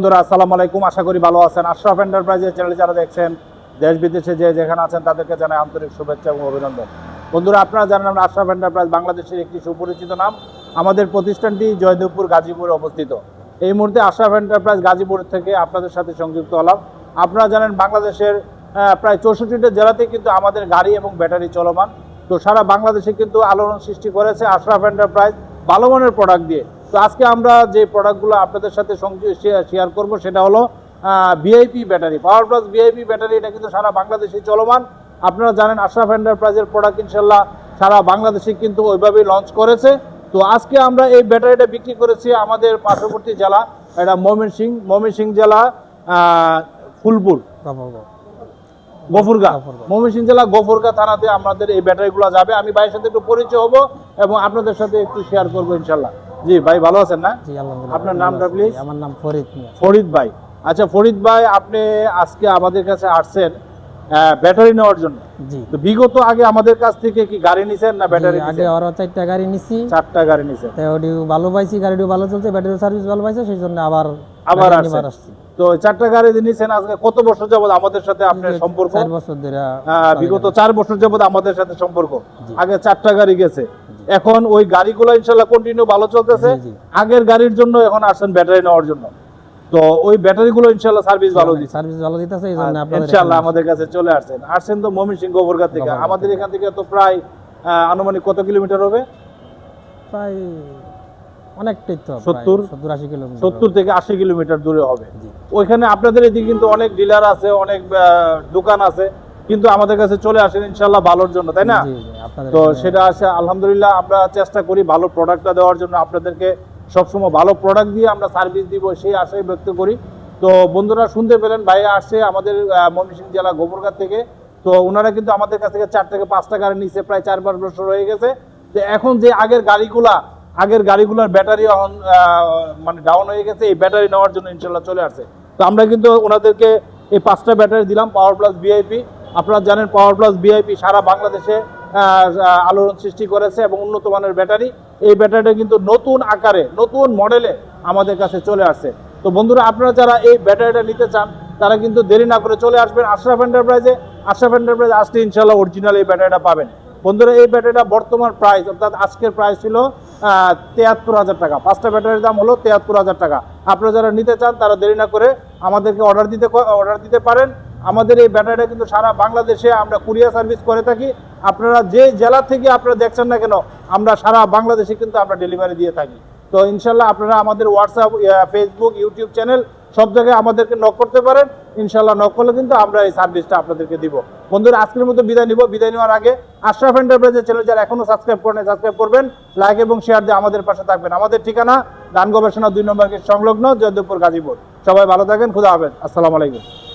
বন্ধুরা, আসসালামু আলাইকুম। আশা করি ভালো আছেন। আশরাফ এন্টারপ্রাইজের চ্যানেল যারা দেখছেন, দেশ, বিদেশে যে যেখানে আছেন, তাদেরকে জানাই আন্তরিক শুভেচ্ছা এবং অভিনন্দন। বন্ধুরা, আপনারা জানেন আমরা আশরাফ এন্টারপ্রাইজ বাংলাদেশের একটি সুপরিচিত নাম। আমাদের প্রতিষ্ঠানটি জয়দেবপুর, গাজীপুরে অবস্থিত। এই মুহূর্তে আশরাফ এন্টারপ্রাইজ গাজীপুর থেকে আপনাদের সাথে সংযুক্ত হলাম। আপনারা জানেন বাংলাদেশের প্রায় চৌষট্টিটা জেলাতে কিন্তু আমাদের গাড়ি এবং ব্যাটারি চলমান। তো সারা বাংলাদেশে কিন্তু আলোড়ন সৃষ্টি করেছে আশরাফ এন্টারপ্রাইজ ভালো মানের প্রোডাক্ট দিয়ে। তো আজকে আমরা যে প্রোডাক্টগুলো আপনাদের সাথে শেয়ার করব সেটা হলো VIP battery power plus VIP battery এটা কিন্তু সারা বাংলাদেশে চলমান। আপনারা জানেন আশরাফ এন্টারপ্রাইজের প্রোডাক্ট ইনশাল্লাহ সারা বাংলাদেশে কিন্তু ওইভাবেই লঞ্চ করেছে। তো আজকে আমরা এই ব্যাটারিটা বিক্রি করেছি আমাদের পার্শ্ববর্তী জেলা এটা ময়মনসিং ময়মনসিং জেলা ফুলপুর। গফুরগা। ময়মনসিংহ জেলা গফুরগা থানাতে আমাদের এই ব্যাটারিগুলো যাবে। আমি ভাইয়ের সাথে একটু পরিচয় হব এবং আপনাদের সাথে একটু শেয়ার করব ইনশাল্লাহ জি ভাই ভালো আছেন না? জি আলহামদুলিল্লাহ আপনার নামটা please? আমার নাম ফরিদ ফরিদ ভাই। আচ্ছা ফরিদ ভাই আপনি আজকে আমাদের কাছে আসছেন ব্যাটারি নেওয়ার জন্য। জি। তো বিগত আগে আমাদের কাছ থেকে কি গাড়ি নিছেন না ব্যাটারি আগে ওরা চারটা গাড়ি নিছি। চারটা গাড়ি নিছেন। তো ওটিও ভালো পাইছি গাড়িটিও ভালো চলছে ব্যাটারি সার্ভিস ভালো পাইছে সেই জন্য আবার আবার আসছি। তো চারটা গাড়ি নিছেন আজকে কত বছর যাবত আমাদের সাথে আপনার সম্পর্ক? চার বছর ধরে আহ, বিগত চার বছর যাবত আমাদের সাথে সম্পর্ক। আগে চারটা গাড়ি গেছে। এখন ওই গাড়িগুলো ইনশাল্লাহ কন্টিনিউ ভালো চলতেছে। আগের গাড়ির জন্য এখন আসছেন ব্যাটারি নেওয়ার জন্য। তো ওই ব্যাটারিগুলো ইনশাল্লাহ সার্ভিস ভালো দিচ্ছে সার্ভিস ভালো দিতেছে এই জন্য আপনাদের ইনশাল্লাহ আমাদের কাছে চলে আসছেন। আসছেন তো মমিন সিং গোবরগা থেকে। আমাদের এখান থেকে তো প্রায় আনুমানিক কত কিলোমিটার হবে? প্রায় অনেকটাই তো সত্তর? সত্তর আশি কিলোমিটার সত্তর থেকে আশি কিলোমিটার দূরে হবে। ওইখানে আপনাদের এদিকে কিন্তু অনেক ডিলার আছে অনেক দোকান আছে। কিন্তু আমাদের কাছে চলে আসেন ইনশাল্লাহ ভালোর জন্য তাই না? তো সেটা আছে আলহামদুলিল্লাহ আমরা চেষ্টা করি ভালো প্রোডাক্টটা দেওয়ার জন্য আপনাদেরকে সবসময় ভালো প্রোডাক্ট দিয়ে আমরা সার্ভিস দিব সেই আশাই ব্যক্ত করি। তো বন্ধুরা শুনতে পেলেন ভাই আসছে আমাদের ময়মনসিংহ জেলা গোবরঘাট থেকে। তো ওনারা কিন্তু আমাদের কাছ থেকে চার থেকে পাঁচটা গাড়ি নিচ্ছে প্রায় চার পাঁচ বছর হয়ে গেছে। তো এখন যে আগের গাড়িগুলা আগের গাড়িগুলোর ব্যাটারি এখন মানে ডাউন হয়ে গেছে এই ব্যাটারি নেওয়ার জন্য ইনশাল্লাহ চলে আসছে। তো আমরা কিন্তু ওনাদেরকে এই পাঁচটা ব্যাটারি দিলাম পাওয়ার প্লাস ভিআইপি আপনারা জানেন পাওয়ার প্লাস ভিআইপি সারা বাংলাদেশে আলোড়ন সৃষ্টি করেছে এবং উন্নত মানের ব্যাটারি। এই ব্যাটারিটা কিন্তু নতুন আকারে, নতুন মডেলে আমাদের কাছে চলে আসছে। তো বন্ধুরা, আপনারা যারা এই ব্যাটারিটা নিতে চান, তারা কিন্তু দেরি না করে চলে আসবেন আশরাফ এন্টারপ্রাইজে আশরাফ এন্টারপ্রাইজ আসলে ইনশাল্লাহ অরিজিনাল এই ব্যাটারিটা পাবেন। বন্ধুরা, এই ব্যাটারিটা বর্তমান প্রাইস অর্থাৎ আজকের প্রাইস ছিল তেয়াত্তর হাজার টাকা। পাঁচটা ব্যাটারির দাম হলো তেয়াত্তর হাজার টাকা। আপনারা যারা নিতে চান, তারা দেরি না করে আমাদেরকে অর্ডার দিতে অর্ডার দিতে পারেন। আমাদের এই ব্যাটারিটা কিন্তু সারা বাংলাদেশে আমরা কুরিয়ার সার্ভিস করে থাকি। আপনারা যে জেলা থেকে আপনারা দেখছেন না কেন, আমরা সারা বাংলাদেশে কিন্তু আমরা ডেলিভারি দিয়ে থাকি। তো ইনশাল্লাহ আপনারা আমাদের হোয়াটসঅ্যাপ ফেসবুক ইউটিউব চ্যানেল সব জায়গায় আমাদেরকে নক করতে পারেন। ইনশাল্লাহ নক করলে কিন্তু আমরা এই সার্ভিসটা আপনাদেরকে দিব। বন্ধুরা, আজকের মতো বিদায় নিব। বিদায় নেওয়ার আগে আশরাফ এন্টারপ্রাইজের চ্যানেল যারা এখনও সাবস্ক্রাইব করেন সাবস্ক্রাইব করবেন। লাইক এবং শেয়ার দিয়ে আমাদের পাশে থাকবেন। আমাদের ঠিকানা ধান গবেষণা দুই নম্বর সংলগ্ন, জয়দেবপুর গাজীপুর। সবাই ভালো থাকেন। খুদা হাফেজ। আসসালামু আলাইকুম।